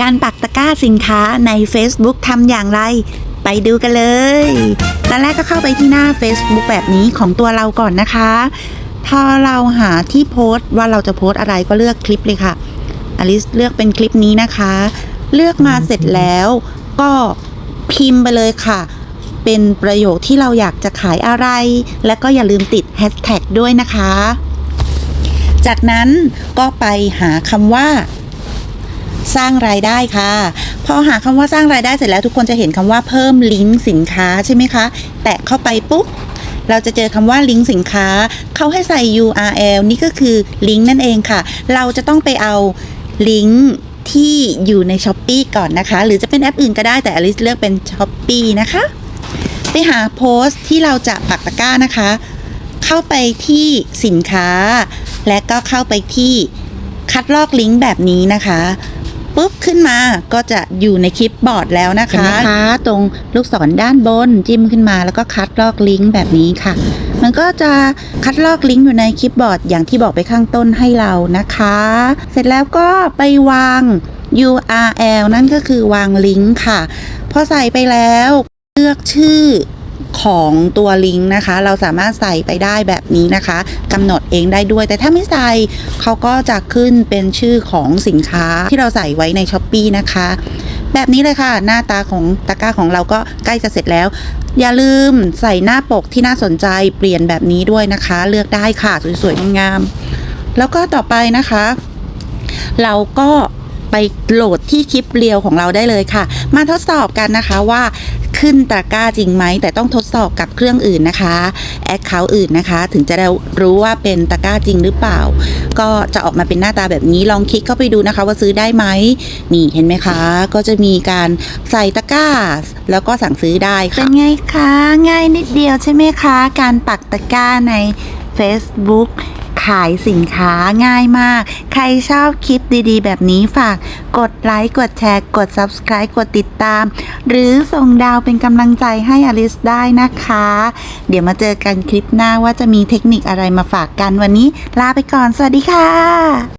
การปักตะกร้าสินค้าใน Facebook ทำอย่างไร ไปดูกันเลยตอนแรกก็เข้าไปที่หน้า Facebook แบบนี้ของตัวเราก่อนนะคะ พอเราหาที่โพสต์ว่าเราจะโพสต์อะไรก็เลือกคลิปเลยค่ะอลิสเลือกเป็นคลิปนี้นะคะ เลือกมาเสร็จแล้วก็พิมพ์ไปเลยค่ะ เป็นประโยคที่เราอยากจะขายอะไร และก็อย่าลืมติดแฮชแท็กด้วยนะคะ จากนั้นก็ไปหาคำว่า สร้างรายได้ค่ะ พอหาคำว่าสร้างรายได้เสร็จแล้วทุกคนจะเห็นคำว่าเพิ่มลิงก์สินค้าใช่ไหมคะ แตะเข้าไปปุ๊บเราจะเจอคำว่าลิงก์สินค้า เขาให้ใส่ URL นี่ก็คือลิงก์นั่นเองค่ะ เราจะต้องไปเอาลิงก์ที่อยู่ใน s h อ p e e ก่อนนะคะ หรือจะเป็นแอปอื่นก็ได้แต่อลิสเลือกเป็น s h อ p e e นะคะ ไปหาโพสต์ที่เราจะปักตะกร้านะคะ เข้าไปที่สินค้า และก็เข้าไปที่คัดลอกลิงก์แบบนี้นะคะ ปุ๊บขึ้นมาก็จะอยู่ในคลิปบอร์ดแล้วนะคะ เห็นไหมคะ ตรงลูกศรด้านบนจิ้มขึ้นมาแล้วก็คัดลอกลิงก์แบบนี้ค่ะ มันก็จะคัดลอกลิงก์อยู่ในคลิปบอร์ดอย่างที่บอกไปข้างต้นให้เรานะคะ เสร็จแล้วก็ไปวาง URL นั่นก็คือวางลิงก์ค่ะ พอใส่ไปแล้วเลือกชื่อ ของตัวลิงก์นะคะ เราสามารถใส่ไปได้แบบนี้นะคะกำหนดเองได้ด้วย แต่ถ้าไม่ใส่เขาก็จะขึ้นเป็นชื่อของสินค้าที่เราใส่ไว้ในช้อปปีนะคะ แบบนี้เลยค่ะ หน้าตาของตะกร้าของเราก็ใกล้จะเสร็จแล้ว อย่าลืมใส่หน้าปกที่น่าสนใจเปลี่ยนแบบนี้ด้วยนะคะ เลือกได้ค่ะสวยๆงามๆแล้วก็ต่อไปนะคะ เราก็ไปโหลดที่คลิปเรียวของเราได้เลยค่ะ มาทดสอบกันนะคะว่า ขึ้นตะกร้าจริงไหม แต่ต้องทดสอบกับเครื่องอื่นนะคะแอคเคาท์อื่นนะคะ ถึงจะได้รู้ว่าเป็นตะกร้าจริงหรือเปล่า ก็จะออกมาเป็นหน้าตาแบบนี้ลองคลิกเข้าไปดูนะคะ ว่าซื้อได้ไหมนี่เห็นไหมคะ ก็จะมีการใส่ตะกร้า แล้วก็สั่งซื้อได้ค่ะเป็นไงคะ ง่ายนิดเดียวใช่ไหมคะ การปักตะกร้าใน Facebook ขายสินค้าง่ายมาก ใครชอบคลิปดีๆ แบบนี้ฝากกดไลค์กดแชร์ กด Subscribe กดติดตาม หรือส่งดาวเป็นกำลังใจให้อลิสได้นะคะ เดี๋ยวมาเจอกันคลิปหน้าว่าจะมีเทคนิคอะไรมาฝากกันวันนี้ ลาไปก่อน สวัสดีค่ะ